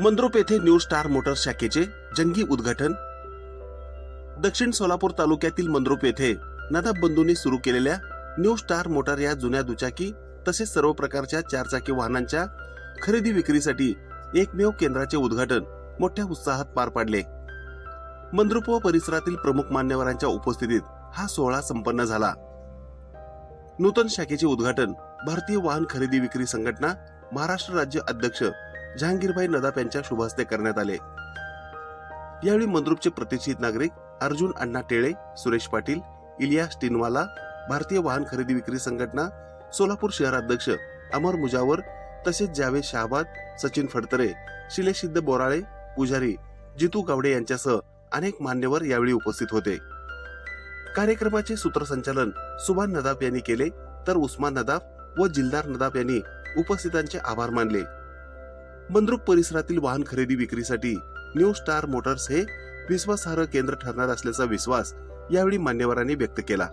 मंद्रुप येथे new star Motors शाखेचे जंगी उद्घाटन. दक्षिण सोलापूर तालुक्यातील मंद्रुप येथे नदाब बंधूंनी सुरू केलेल्या न्यू स्टार मोटार या जुन्या दुचाकी तसेच सर्व प्रकारच्या चारचाकी वाहनांच्या खरेदी विक्रीसाठी एकमेव केंद्राचे उद्घाटन मोठ्या उत्साहात पार पाडले. मंद्रुप व परिसरातील प्रमुख मान्यवरांच्या उपस्थितीत हा सोहळा संपन्न झाला. नूतन शाखेचे उद्घाटन भारतीय वाहन खरेदी विक्री संघटना महाराष्ट्र राज्य अध्यक्ष जहांगीरभाई नदाप यांच्या शुभहस्ते करण्यात आले. यावेळी मंद्रुपचे प्रतिष्ठित नागरिक अर्जुन अण्णा टेळे सुरेश पाटील इलियास टिनवाला भारतीय वाहन खरेदी विक्री संघटना सोलापूर शहराध्यक्ष अमर मुजावर तसेच जावेद शहाबाद सचिन फडतरे शिलेसिद्ध बोराळे पुजारी जितू गावडे यांच्यासह अनेक मान्यवर यावेळी उपस्थित होते. कार्यक्रमाचे सूत्रसंचालन सुभान नदाफ यांनी केले तर उस्मान नदाफ व जिल्दार नदाफ यांनी उपस्थितांचे आभार मानले. बंद्रुक परिसरातील वाहन खरेदी विक्रीसाठी न्यू स्टार मोटर्स हे विश्वासार्ह केंद्र ठरणार असल्याचा विश्वास यावेळी मान्यवरांनी व्यक्त केला.